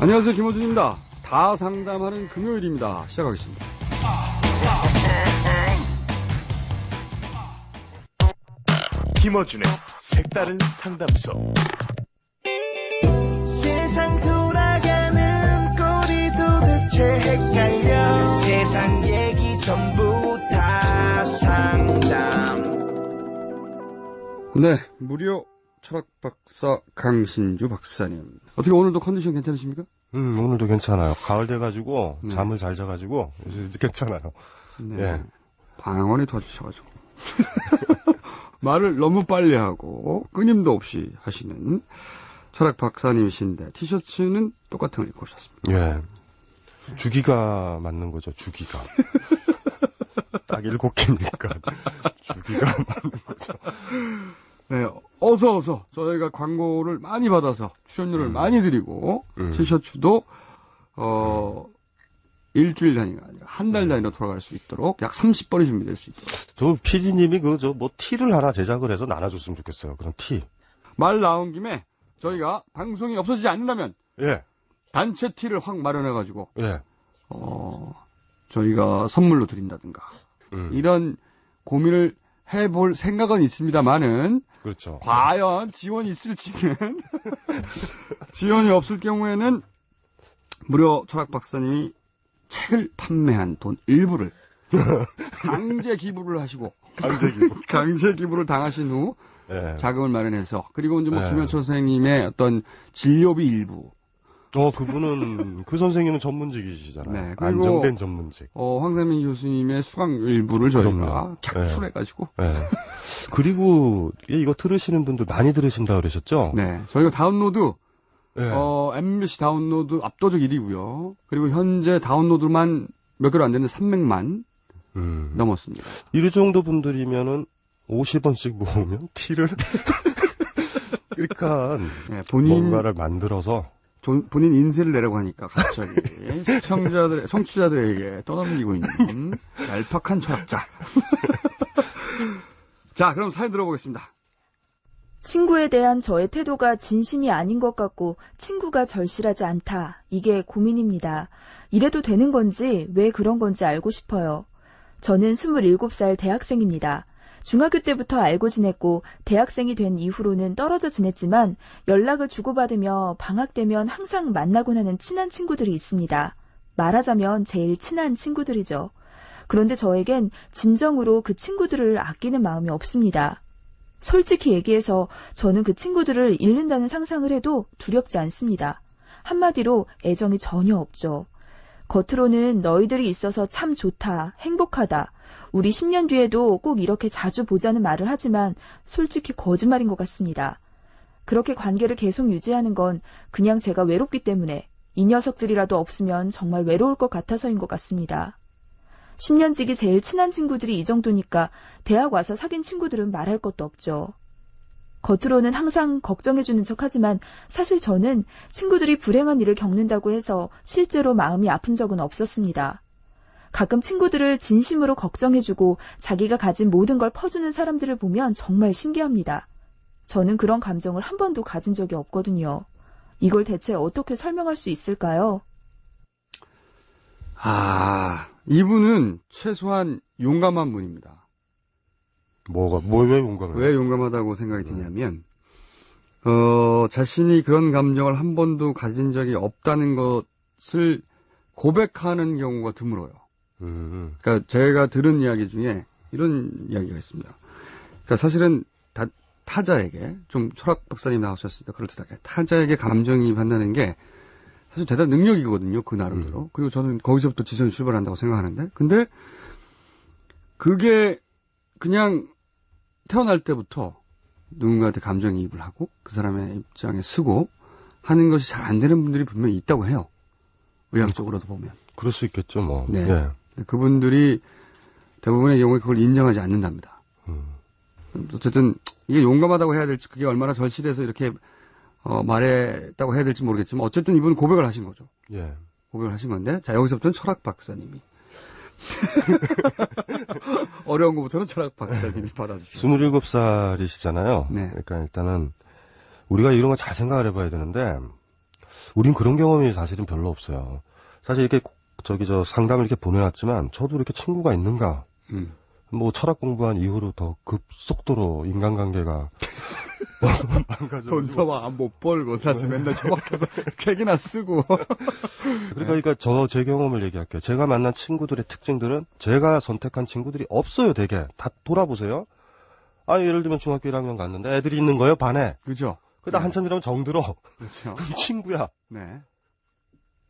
안녕하세요. 김호준입니다. 다 상담하는 금요일입니다. 시작하겠습니다. 김어준의 색다른 상담소. 네, 무료 철학 박사 강신주 박사님. 어떻게 오늘도 컨디션 괜찮으십니까? 음, 오늘도 괜찮아요. 가을 돼가지고, 네. 잠을 잘 자가지고, 요새 괜찮아요. 네. 예. 방언이 도와주셔가지고. 말을 너무 빨리 하고, 끊임도 없이 하시는 철학 박사님이신데, 티셔츠는 똑같은 걸 입고 오셨습니다. 예. 주기가 맞는 거죠, 주기가. 딱 일곱 개니까. 주기가 맞는 거죠. 네, 어서 어서 저희가 광고를 많이 받아서 출연료를 음. 많이 드리고 음. 티셔츠도 어 일주일 단위가 아니라 한 달 단위로 돌아갈 수 있도록 약 30번이 준비될 수 있도록 저 피디님이 그, 저, 뭐, 티를 하나 제작을 해서 나눠줬으면 좋겠어요. 그런 티. 말 나온 김에 저희가 방송이 없어지지 않는다면 예, 단체 티를 확 마련해 가지고 예. 어 저희가 선물로 드린다든가 음, 이런 고민을 해볼 생각은 있습니다만은 그렇죠. 과연 지원이 있을지는 지원이 없을 경우에는 무려 철학 박사님이 책을 판매한 돈 일부를 강제 기부를 하시고 강제 기부. 강제 기부를 당하신 후 예. 자금을 마련해서 그리고 이제 뭐 네. 김현철 선생님의 어떤 진료비 일부 어, 그분은, 그 선생님은 전문직이시잖아요. 네, 그리고- 안정된 전문직. 어, 황세민 교수님의 수강 일부를 저희가 그럼요. 캡출해가지고 예. 그리고, 이거 들으시는 분들 많이 들으신다 그러셨죠? 네 저희가 다운로드 예. 어, MBC 다운로드 압도적 1위고요. 그리고 현재 다운로드만 몇 개로 안 되는 300만 음. 넘었습니다. 이 정도 분들이면은 50원씩 모으면 티를 그러니까 네, 본인 뭔가를 만들어서 조- 본인 인쇄를 내라고 하니까 갑자기 시청자들 청취자들에게 떠넘기고 있는 얄팍한 철학자. 자, 그럼 사연 들어보겠습니다. 친구에 대한 저의 태도가 진심이 아닌 것 같고 친구가 절실하지 않다. 이게 고민입니다. 이래도 되는 건지 왜 그런 건지 알고 싶어요. 저는 27살 대학생입니다. 중학교 때부터 알고 지냈고 대학생이 된 이후로는 떨어져 지냈지만 연락을 주고받으며 방학 되면 항상 만나곤 하는 친한 친구들이 있습니다. 말하자면 제일 친한 친구들이죠. 그런데 저에겐 진정으로 그 친구들을 아끼는 마음이 없습니다. 솔직히 얘기해서 저는 그 친구들을 잃는다는 상상을 해도 두렵지 않습니다. 한마디로 애정이 전혀 없죠. 겉으로는 너희들이 있어서 참 좋다, 행복하다. 우리 10년 뒤에도 꼭 이렇게 자주 보자는 말을 하지만 솔직히 거짓말인 것 같습니다. 그렇게 관계를 계속 유지하는 건 그냥 제가 외롭기 때문에 이 녀석들이라도 없으면 정말 외로울 것 같아서인 것 같습니다. 10년 지기 제일 친한 친구들이 이 정도니까 대학 와서 사귄 친구들은 말할 것도 없죠. 겉으로는 항상 걱정해주는 척 하지만 사실 저는 친구들이 불행한 일을 겪는다고 해서 실제로 마음이 아픈 적은 없었습니다. 가끔 친구들을 진심으로 걱정해주고 자기가 가진 모든 걸 퍼주는 사람들을 보면 정말 신기합니다. 저는 그런 감정을 한 번도 가진 적이 없거든요. 이걸 대체 어떻게 설명할 수 있을까요? 아, 이분은 최소한 용감한 분입니다. 뭐가 뭐 왜 용감해요? 왜 용감하다고 생각이 드냐면, 어, 자신이 그런 감정을 한 번도 가진 적이 없다는 것을 고백하는 경우가 드물어요. 음, 그러니까 제가 들은 이야기 중에 이런 이야기가 있습니다. 그러니까 사실은 다, 타자에게 좀 철학 박사님 나오셨으니까 그럴듯하게 타자에게 감정이입한다는 게 사실 대단한 능력이거든요. 그 나름대로. 그리고 저는 거기서부터 지선이 출발한다고 생각하는데 근데 그게 그냥 태어날 때부터 누군가한테 감정이입을 하고 그 사람의 입장에 쓰고 하는 것이 잘 안 되는 분들이 분명히 있다고 해요. 의학적으로도 보면. 그럴 수 있겠죠, 뭐. 네. 예. 그분들이 대부분의 경우에 그걸 인정하지 않는답니다. 음. 어쨌든 이게 용감하다고 해야 될지 그게 얼마나 절실해서 이렇게 어, 말했다고 해야 될지 모르겠지만 어쨌든 이분은 고백을 하신 거죠. 어려운 것부터는 철학 박사님이 받아주시죠. 27살이시잖아요. 네. 그러니까 일단은 우리가 이런 거 잘 생각을 해봐야 되는데 우린 그런 경험이 사실은 별로 없어요. 사실 이렇게 저기 저 상담을 이렇게 보내왔지만 저도 이렇게 친구가 있는가 음. 뭐 철학 공부한 이후로 더 급속도로 인간관계가 망가져. 못 벌고 사실 맨날 처박혀서 책이나 쓰고. 그러니까, 그러니까 저제 경험을 얘기할게요. 제가 만난 친구들의 특징들은 제가 선택한 친구들이 없어요. 되게 다 돌아보세요. 아 예를 들면 중학교 1학년 갔는데 애들이 있는 거예요 반에. 그죠? 그다 네. 한참 지나면 정들어. 그렇죠. 친구야. 네.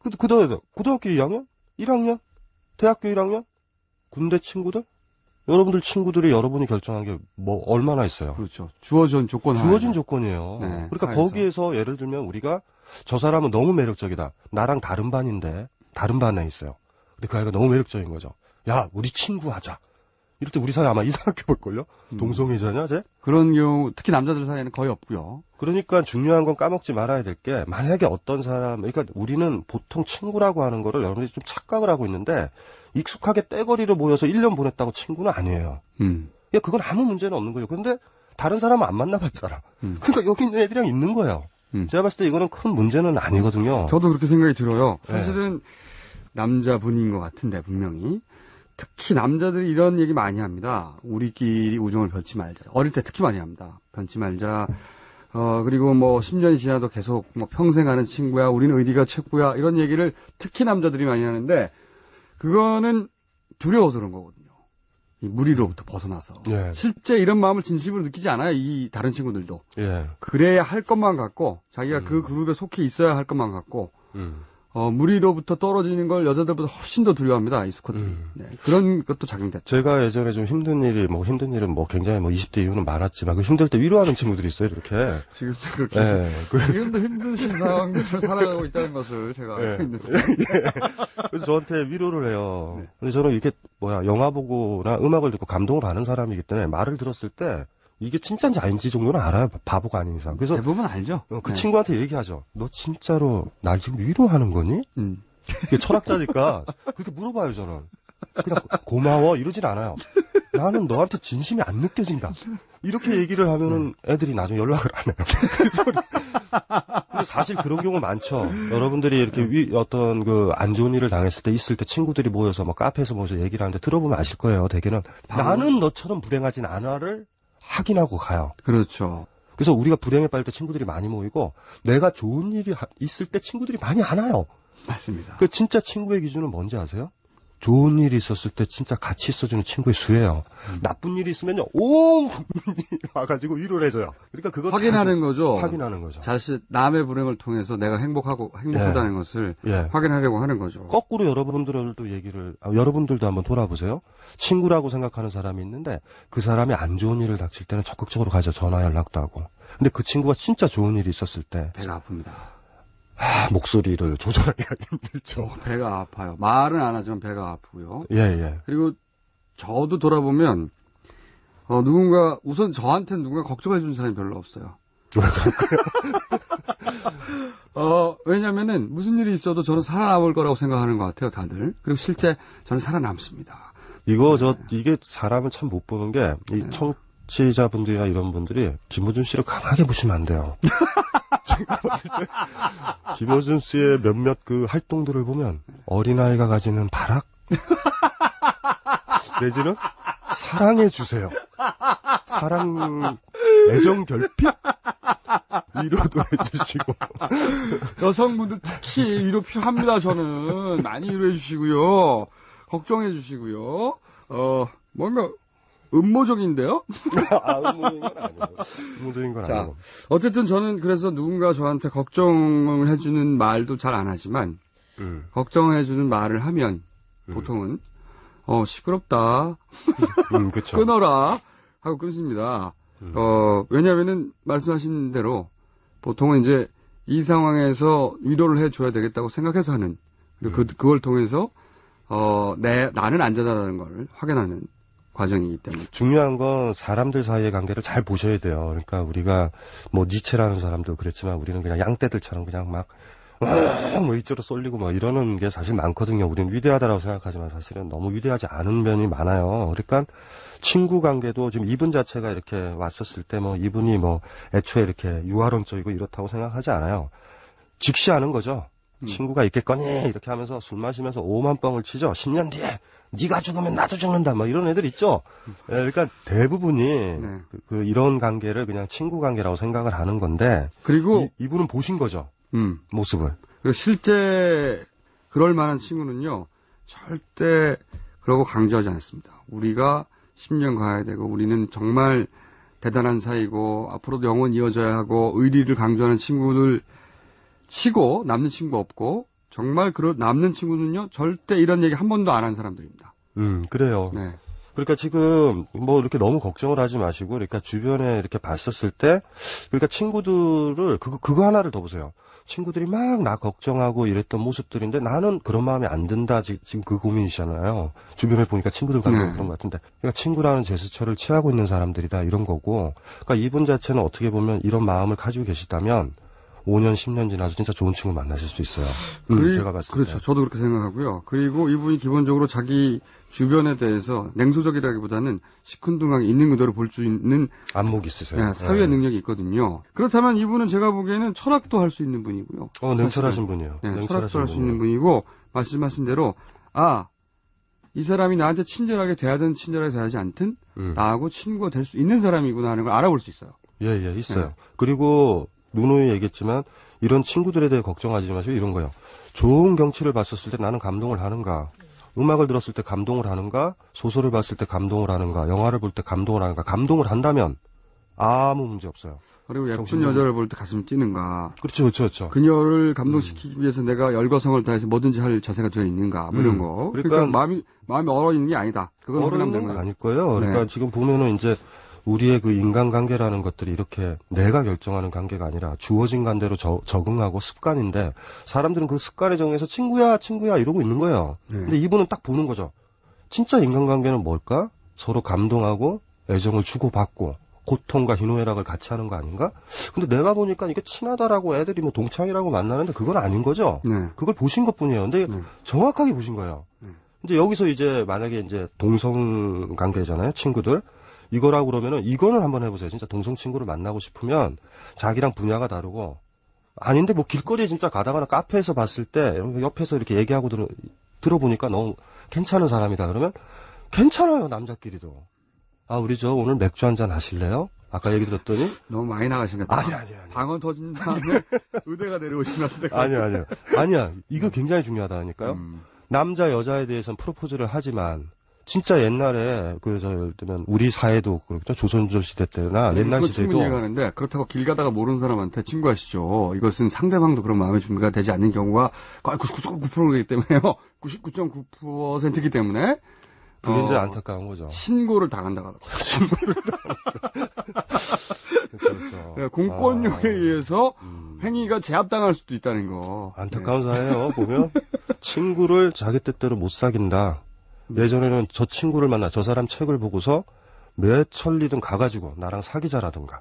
그, 그 다음에 고등학교 2학년? 1학년? 대학교 1학년? 군대 친구들? 여러분들 친구들이 여러분이 결정한 게 뭐 얼마나 있어요? 그렇죠. 주어진 조건 주어진 하에. 조건이에요. 네, 그러니까 하에서. 거기에서 예를 들면 우리가 저 사람은 너무 매력적이다. 나랑 다른 반인데 다른 반에 있어요. 근데 그 아이가 너무 매력적인 거죠. 야, 우리 친구 하자. 이럴 때 우리 사이 아마 이상하게 볼걸요? 음. 동성애자냐, 쟤? 그런 경우 특히 남자들 사이에는 거의 없고요. 그러니까 중요한 건 까먹지 말아야 될 게 만약에 어떤 사람 그러니까 우리는 보통 친구라고 하는 거를 여러분들이 좀 착각을 하고 있는데 익숙하게 떼거리를 모여서 1년 보냈다고 친구는 아니에요. 음. 야, 그건 아무 문제는 없는 거예요. 근데 다른 사람은 안 만나봤잖아. 음. 그러니까 여기 있는 애들이랑 있는 거예요. 음. 제가 봤을 때 이거는 큰 문제는 아니거든요. 저도 그렇게 생각이 들어요. 네. 사실은 남자분인 것 같은데 분명히 특히 남자들이 이런 얘기 많이 합니다. 우리끼리 우정을 변치 말자. 어릴 때 특히 많이 합니다. 변치 말자. 어 그리고 뭐 10년이 지나도 계속 뭐 평생 하는 친구야. 우리는 의리가 최고야. 이런 얘기를 특히 남자들이 많이 하는데 그거는 두려워서 그런 거거든요. 이 무리로부터 벗어나서 예. 실제 이런 마음을 진심으로 느끼지 않아요. 이 다른 친구들도. 예. 그래야 할 것만 같고 자기가 음. 그 그룹에 속해 있어야 할 것만 같고 음. 어, 무리로부터 떨어지는 걸 여자들보다 훨씬 더 두려워합니다. 이 수컷들이. 음. 네, 그런 것도 작용됐죠. 제가 예전에 좀 힘든 일이 뭐 힘든 일은 뭐 굉장히 뭐 20대 이후는 많았지만 그 힘들 때 위로하는 친구들이 있어요. 이렇게. 지금도 그렇게 예. 그, 지금도 힘드신 상황들을 살아가고 있다는 것을 제가 예. 알고 있는데. 그래서 저한테 위로를 해요. 네. 근데 저는 이게 뭐야 영화 보고나 음악을 듣고 감동을 받는 사람이기 때문에 말을 들었을 때 이게 진짜인지 아닌지 정도는 알아요. 바보가 아닌 이상. 그래서 대부분 알죠. 어, 그 네. 친구한테 얘기하죠. 너 진짜로 날 지금 위로하는 거니? 음. 이게 철학자니까 그렇게 물어봐요 저는. 그냥 고마워 이러진 않아요. 나는 너한테 진심이 안 느껴진다. 이렇게 얘기를 하면은 애들이 나중에 연락을 안 해요. 그래서 근데 사실 그런 경우 많죠. 여러분들이 이렇게 위, 어떤 그 안 좋은 일을 당했을 때 있을 때 친구들이 모여서 뭐 카페에서 모여서 얘기를 하는데 들어보면 아실 거예요. 대개는 나는 너처럼 불행하진 않아를 확인하고 가요. 그렇죠. 그래서 우리가 불행에 빠질 때 친구들이 많이 모이고 내가 좋은 일이 하- 있을 때 친구들이 많이 안 와요. 맞습니다. 그 진짜 친구의 기준은 뭔지 아세요? 좋은 일이 있었을 때 진짜 같이 있어주는 친구의 수예요. 음. 나쁜 일이 있으면요, 온 국민이 와가지고 위로를 해줘요. 그러니까 그거 확인하는 거죠. 확인하는 거죠. 자신 남의 불행을 통해서 내가 행복하고 행복하다는 것을 예. 확인하려고 하는 거죠. 거꾸로 여러분들도 얘기를, 아, 여러분들도 한번 돌아보세요. 친구라고 생각하는 사람이 있는데 그 사람이 안 좋은 일을 닥칠 때는 적극적으로 가죠. 전화 연락도 하고. 근데 그 친구가 진짜 좋은 일이 있었을 때, 배가 아픕니다. 아, 목소리를 조절하기가 힘들죠. 배가 아파요. 말은 안 하지만 배가 아프고요. 예, 예. 그리고 저도 돌아보면 어, 누군가 우선 저한테는 누군가 걱정해 주는 사람이 별로 없어요. 어, 왜냐면은 무슨 일이 있어도 저는 살아남을 거라고 생각하는 것 같아요, 다들. 그리고 실제 저는 살아남습니다. 이거 저 이게 사람을 참 못 보는 게 이 네. 청취자분들이나 이런 분들이 김호준 씨를 강하게 보시면 안 돼요. 김호준 씨의 몇몇 그 활동들을 보면 어린아이가 가지는 발악 내지는 사랑해 주세요. 사랑 애정 결핍 위로도 해주시고 여성분들 특히 위로 필요합니다, 저는. 많이 위로해 주시고요. 걱정해 주시고요. 어, 뭔가 음모적인데요? 아, 의무적인 건 아니에요. 의무적인 건 자, 아니고. 어쨌든 저는 그래서 누군가 저한테 걱정을 해주는 말도 잘 안 하지만, 음, 걱정해주는 말을 하면, 음. 보통은, 어, 시끄럽다. 음, 그쵸. 끊어라. 하고 끊습니다. 음. 어, 왜냐면은, 말씀하신 대로, 보통은 이제, 이 상황에서 위로를 해줘야 되겠다고 생각해서 하는, 그리고 음. 그, 그걸 통해서, 어, 내, 나는 안전하다는 걸 확인하는 과정이기 때문에. 중요한 건 사람들 사이의 관계를 잘 보셔야 돼요. 그러니까 우리가 뭐 니체라는 사람도 그랬지만 우리는 그냥 양떼들처럼 그냥 막 뭐 이쪽으로 쏠리고 뭐 이러는 게 사실 많거든요. 우리는 위대하다라고 생각하지만 사실은 너무 위대하지 않은 면이 많아요. 그러니까 친구 관계도 지금 이분 자체가 이렇게 왔었을 때 뭐 이분이 뭐 애초에 이렇게 유화론적이고 이렇다고 생각하지 않아요. 직시하는 거죠. 음. 친구가 있겠거니 이렇게 하면서 술 마시면서 오만 뻥을 치죠. 10년 뒤에 네가 죽으면 나도 죽는다. 뭐 이런 애들 있죠. 예, 그러니까 대부분이 네. 그, 그 이런 관계를 그냥 친구 관계라고 생각을 하는 건데 그리고 이, 이분은 보신 거죠. 음. 모습을. 그리고 실제 그럴 만한 친구는요, 절대 그러고 강조하지 않습니다. 우리가 10년 가야 되고, 우리는 정말 대단한 사이고, 앞으로도 영원 이어져야 하고, 의리를 강조하는 친구들 치고, 남는 친구 없고, 정말 그런 남는 친구는요, 절대 이런 얘기 한 번도 안 한 사람들입니다. 음, 그래요. 네. 그러니까 지금 뭐 이렇게 너무 걱정을 하지 마시고, 그러니까 주변에 이렇게 봤었을 때, 그러니까 친구들을, 그거, 그거 하나를 더 보세요. 친구들이 막 나 걱정하고 이랬던 모습들인데 나는 그런 마음이 안 든다. 지- 지금 그 고민이잖아요. 주변에 보니까 친구들 같은 네. 그런 것 같은데. 그러니까 친구라는 제스처를 취하고 있는 사람들이다. 이런 거고. 그러니까 이분 자체는 어떻게 보면 이런 마음을 가지고 계시다면 5년, 10년 지나서 진짜 좋은 친구 만나실 수 있어요. 음, 그리- 제가 봤을 그렇죠. 때. 저도 그렇게 생각하고요. 그리고 이분이 기본적으로 자기 주변에 대해서 냉소적이라기보다는 시큰둥하게 있는 그대로 볼 수 있는 안목 있으세요. 네, 사회 네. 능력이 있거든요. 그렇다면 이분은 제가 보기에는 철학도 할 수 있는 분이고요. 어, 냉철하신. 분이에요. 네, 냉철하신 철학도 할 수. 있는 분이고 말씀하신 대로 아, 이 사람이 나한테 친절하게 대하든 친절하게 대하지 않든 음. 나하고 친구가 될 수 있는 사람이구나 하는 걸 알아볼 수 있어요. 예, 예, 있어요. 네. 그리고 누누이 얘기했지만 이런 친구들에 대해 걱정하지 마시고 이런 거요. 좋은 경치를 봤었을 때 나는 감동을 하는가? 음악을 들었을 때 감동을 하는가? 소설을 봤을 때 감동을 하는가? 영화를 볼 때 감동을 하는가? 감동을 한다면 아무 문제 없어요. 그리고 예쁜 정신적으로. 여자를 볼 때 가슴이 뛰는가. 그렇죠, 그렇죠, 그렇죠. 그녀를 감동시키기 위해서 내가 열과성을 다해서 뭐든지 할 자세가 되어 있는가. 뭐 이런 음. 거. 그러니까 그러니까, 마음이, 마음이 얼어 있는 게 아니다. 그건 어려운 확인하면 건 거예요. 아닐 거예요. 그러니까 네. 지금 보면은 이제 우리의 그 인간관계라는 것들이 이렇게 내가 결정하는 관계가 아니라 주어진 관대로 저- 적응하고 습관인데 사람들은 그 습관에 정해서 친구야, 친구야 이러고 있는 거예요. 네. 근데 이분은 딱 보는 거죠. 진짜 인간관계는 뭘까? 서로 감동하고 애정을 주고받고 고통과 희노애락을 같이 하는 거 아닌가? 근데 내가 보니까 이게 친하다라고 애들이 뭐 동창이라고 만나는데 그건 아닌 거죠. 네. 그걸 보신 것 뿐이에요. 근데 네. 정확하게 보신 거예요. 네. 이제 여기서 이제 만약에 이제 동성 관계잖아요, 친구들. 이거라고 그러면은 이거는 한번 해보세요. 진짜 동성 친구를 만나고 싶으면 자기랑 분야가 다르고 아닌데 뭐 길거리에 진짜 가다가나 카페에서 봤을 때 옆에서 이렇게 얘기하고 들어, 들어보니까 너무 괜찮은 사람이다 그러면 괜찮아요, 남자끼리도. 아, 우리 저 오늘 맥주 한 잔 하실래요? 아까 얘기 들었더니 너무 많이 나가신 것 같아요. 아니, 아니, 아니. 방언 터진 다음에 의대가 내려오시면 안 돼요. 아니요, 아니요. 아니야. 이거 굉장히 중요하다니까요. 음. 남자 여자에 대해서는 프로포즈를 하지만 진짜 옛날에 그저 예를 들면 우리 사회도 그렇죠 조선조 시대 때나 옛날 그건 시대도 이해가는데 그렇다고 길 가다가 모르는 사람한테 친구하시죠. 이것은 상대방도 그런 마음의 준비가 되지 않는 경우가 거의 99.9%이기 때문에요. 99.9%이기 때문에 그게 어, 이제 안타까운 거죠. 신고를 당한다고 하더라고요. 그렇죠, 그렇죠. 네, 공권력에 아, 의해서 음, 행위가 제압당할 수도 있다는 거. 안타까운 사회예요. 보면 친구를 자기 뜻대로 못 사귄다. 예전에는 저 친구를 만나 저 사람 책을 보고서 매 천리든 가가지고 나랑 사귀자라든가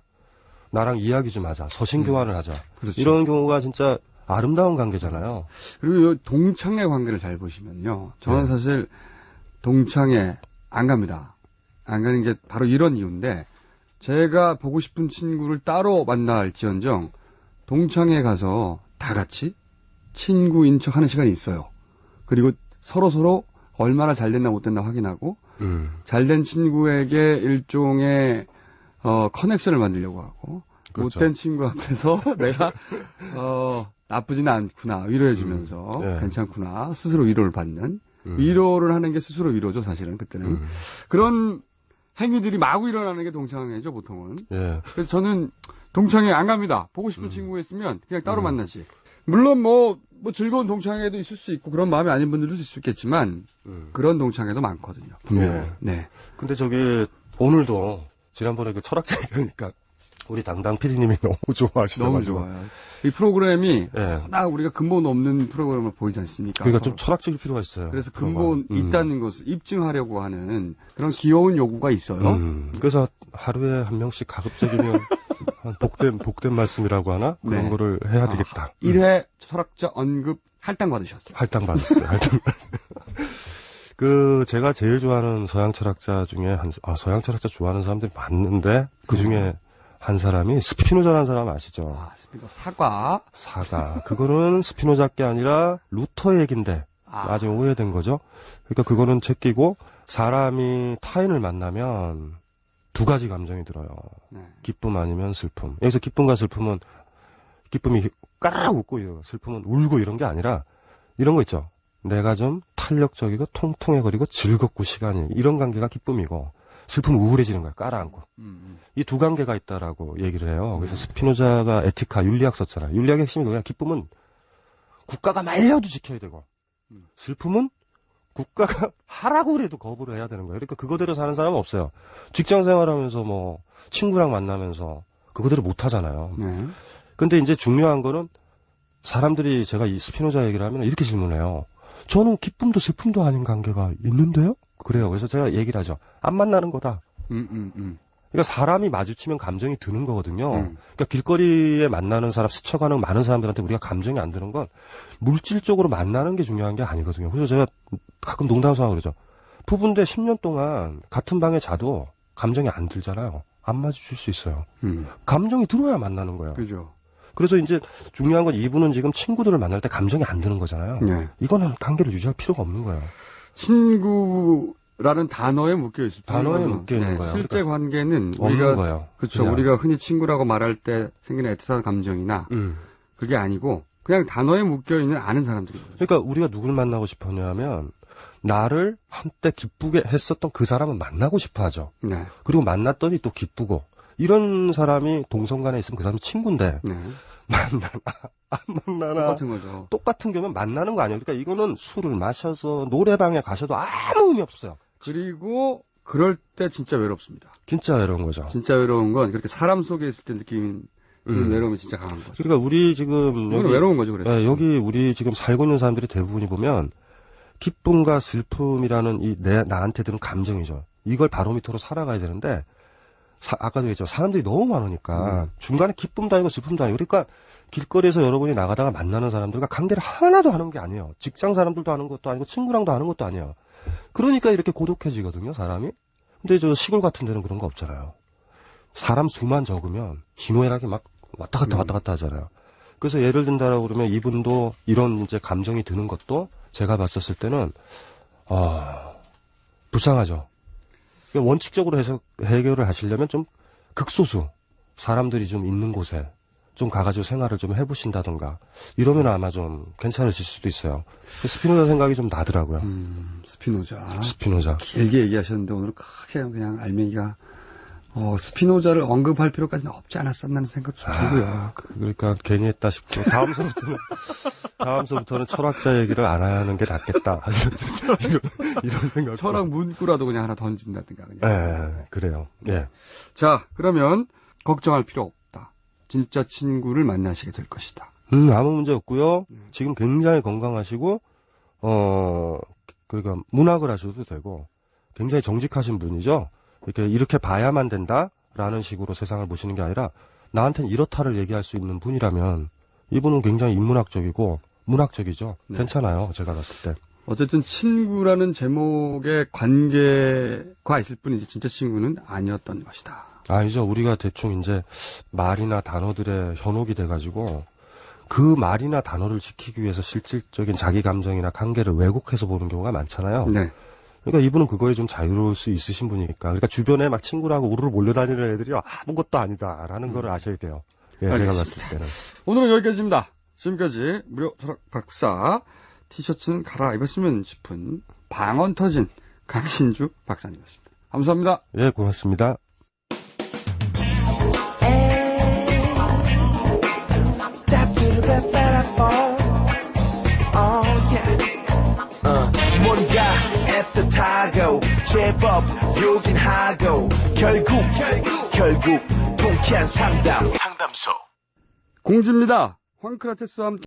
나랑 이야기 좀 하자 서신 교환을 하자 그렇죠. 이런 경우가 진짜 아름다운 관계잖아요. 그리고 이 동창회 관계를 잘 보시면요. 저는 네. 사실 동창회 안 갑니다. 안 가는 게 바로 이런 이유인데 제가 보고 싶은 친구를 따로 만날지언정 동창회 가서 다 같이 친구인 척 하는 시간이 있어요. 그리고 서로 서로 얼마나 잘 됐나 못 됐나 확인하고 음, 잘된 친구에게 일종의 어 커넥션을 만들려고 하고 그렇죠. 못된 친구 앞에서 내가 어 나쁘지는 않구나 위로해주면서 음, 네. 괜찮구나 스스로 위로를 받는 음. 위로를 하는 게 스스로 위로죠 사실은 그때는 음, 그런 행위들이 마구 일어나는 게 동창회죠 보통은 예. 그래서 저는 동창회 안 갑니다 보고 싶은 음. 친구가 있으면 그냥 따로 음. 만나지 물론 뭐, 뭐 즐거운 동창회도 있을 수 있고 그런 마음이 아닌 분들도 있을 수 있겠지만 음. 그런 동창회도 많거든요 네. 네. 근데 저기 오늘도 지난번에 그 철학자 얘기하니까 우리 당당 PD님이 너무 좋아하시더라고요. 너무 좋아요. 이 프로그램이 예. 나 우리가 근본 없는 프로그램을 보이지 않습니까? 그러니까 좀 서로. 철학적일 필요가 있어요. 그래서. 근본 음. 있다는 것을 입증하려고 하는 그런 귀여운 요구가 있어요. 음. 그래서 하루에 한 명씩 가급적이면 한 복된, 복된 말씀이라고 하나? 그런 네. 거를 해야 되겠다. 1회 철학자 언급 할당 받으셨어요. 할당 받았어요. 할당 받았어요. 그 제가 제일 좋아하는 서양 철학자 중에 한 아, 서양 철학자 좋아하는 사람들이 많은데 그 중에 한 사람이 스피노자라는 사람 아시죠? 아, 스피너 사과. 사가. 그거는 스피노자께 아니라 루터 얘긴데 아, 나중에 오해된 거죠. 그러니까 그거는 제끼고 사람이 타인을 만나면 두 가지 감정이 들어요. 네. 기쁨 아니면 슬픔. 여기서 기쁨과 슬픔은 기쁨이 까락 웃고. 슬픔은 울고 이런 게 아니라 이런 거 있죠. 내가 좀 탄력적이고 통통해거리고 즐겁고 시간이 이런 관계가 기쁨이고 슬픔은 우울해지는 거야. 깔아앉고. 음, 이두 관계가 있다라고 얘기를 해요. 그래서 음. 스피노자가 에티카 윤리학 썼잖아요. 윤리학의 핵심이 뭐냐? 기쁨은 국가가 말려도 지켜야 되고 음. 슬픔은 국가가 하라고 그래도 거부를 해야 되는 거예요. 그러니까 그거대로 사는 사람은 없어요. 직장 생활하면서 뭐 친구랑 만나면서 그거대로 못 하잖아요. 음. 네. 근데 이제 중요한 거는 사람들이 제가 이 스피노자 얘기를 하면 이렇게 질문해요. 저는 기쁨도 슬픔도 아닌 관계가 있는데요? 그래요. 그래서 제가 얘기를 하죠. 안 만나는 거다. 음, 음, 음. 그러니까 사람이 마주치면 감정이 드는 거거든요. 음. 그러니까 길거리에 만나는 사람, 스쳐가는 많은 사람들한테 우리가 감정이 안 드는 건 물질적으로 만나는 게 중요한 게 아니거든요. 그래서 제가 가끔 농담삼아 그러죠. 부부인데 10년 동안 같은 방에 자도 감정이 안 들잖아요. 안 마주칠 수 있어요. 음. 감정이 들어야 만나는 거예요. 그죠. 그래서 이제 중요한 건 이분은 지금 친구들을 만날 때 감정이 안 드는 거잖아요. 네. 이거는 관계를 유지할 필요가 없는 거예요. 친구 라는 단어에 묶여 있을 단어에. 묶여 있는 거예요. 실제 그러니까 관계는 우리가 거예요. 그렇죠. 그냥. 우리가 흔히 친구라고 말할 때 생기는 애틋한 감정이나 음. 그게 아니고 그냥 단어에 묶여 있는 아는 사람들이거든요. 그러니까 우리가 누굴 만나고 싶었냐면 나를 한때 기쁘게 했었던 그 사람을 만나고 싶어 하죠. 네. 그리고 만났더니 또 기쁘고 이런 사람이 동성간에 있으면 그 사람이 친구인데 네. 만나나 안 만나나 똑같은 거죠. 똑같은 경우면 만나는 거 아니에요. 그러니까 이거는 술을 마셔서 노래방에 가셔도 아무 의미 없어요. 그리고 그럴 때 진짜 외롭습니다. 진짜 이런 거죠. 진짜 외로운 건 그렇게 사람 속에 있을 때 느끼는 음. 외로움이 진짜 강한 거죠. 그러니까 우리 지금 이건 외로운 거죠, 그래서. 예, 여기 우리 지금 살고 있는 사람들이 대부분이 보면 기쁨과 슬픔이라는 이 내 나한테 드는 감정이죠. 이걸 바로미터로 살아가야 되는데 사- 아까도 얘기했죠. 사람들이 너무 많으니까 음. 중간에 기쁨도 아니고 슬픔도 아니고 그러니까 길거리에서 여러분이 나가다가 만나는 사람들과 관계를 하나도 하는 게 아니에요. 직장 사람들도 하는 것도 아니고 친구랑도 하는 것도 아니에요. 그러니까 이렇게 고독해지거든요, 사람이. 근데 저 시골 같은 데는 그런 거 없잖아요. 사람 수만 적으면 희노애락이 막 왔다 갔다 음. 왔다 갔다 하잖아요. 그래서 예를 든다라고 그러면 이분도 이런 이제 감정이 드는 것도 제가 봤었을 때는 아 불쌍하죠. 원칙적으로 해서 해결을 하시려면 좀 극소수 사람들이 좀 있는 곳에 좀 가가지고 생활을 좀 해보신다던가 이러면 아마 좀 괜찮으실 수도 있어요. 스피노자 생각이 좀 나더라고요. 음, 스피노자. 스피노자. 길게 얘기하셨는데 오늘 크게 그냥 알맹이가 어, 스피노자를 언급할 필요까지는 없지 않았었나는 생각 좀 들고요. 그러니까 괜히 했다 싶고 다음서부터는 다음서부터는 철학자 얘기를 안 하는 게 낫겠다 이런, 이런 생각. 철학 문구라도 그냥 하나 던진다든가 그냥. 예, 그래요. 예. 자, 그러면 걱정할 필요 없다. 진짜 친구를 만나시게 될 것이다. 음, 아무 문제 없고요. 네. 지금 굉장히 건강하시고 어 그러니까 문학을 하셔도 되고 굉장히 정직하신 분이죠. 이렇게 이렇게 봐야만 된다라는 식으로 세상을 보시는 게 아니라 나한테는 이렇다를 얘기할 수 있는 분이라면 이분은 굉장히 인문학적이고 문학적이죠. 네. 괜찮아요. 제가 봤을 때. 어쨌든 친구라는 제목의 관계가 있을 뿐이지 진짜 친구는 아니었던 것이다. 아니죠. 우리가 대충 이제 말이나 단어들의 현혹이 돼가지고 그 말이나 단어를 지키기 위해서 실질적인 자기 감정이나 관계를 왜곡해서 보는 경우가 많잖아요. 네. 그러니까 이분은 그거에 좀 자유로울 수 있으신 분이니까. 그러니까 주변에 막 친구라고 우르르 몰려다니는 애들이 아무것도 아니다라는 걸 아셔야 돼요. 예, 제가 음. 봤을 때는. 오늘은 여기까지입니다. 지금까지 무료 철학 박사 티셔츠는 갈아입었으면 싶은 방언 터진 강신주 박사님이었습니다. 감사합니다. 예, 고맙습니다. 제법 요긴 하고 결국 결국 통쾌한 상담 상담소. 공주입니다. 황크라테스와 함께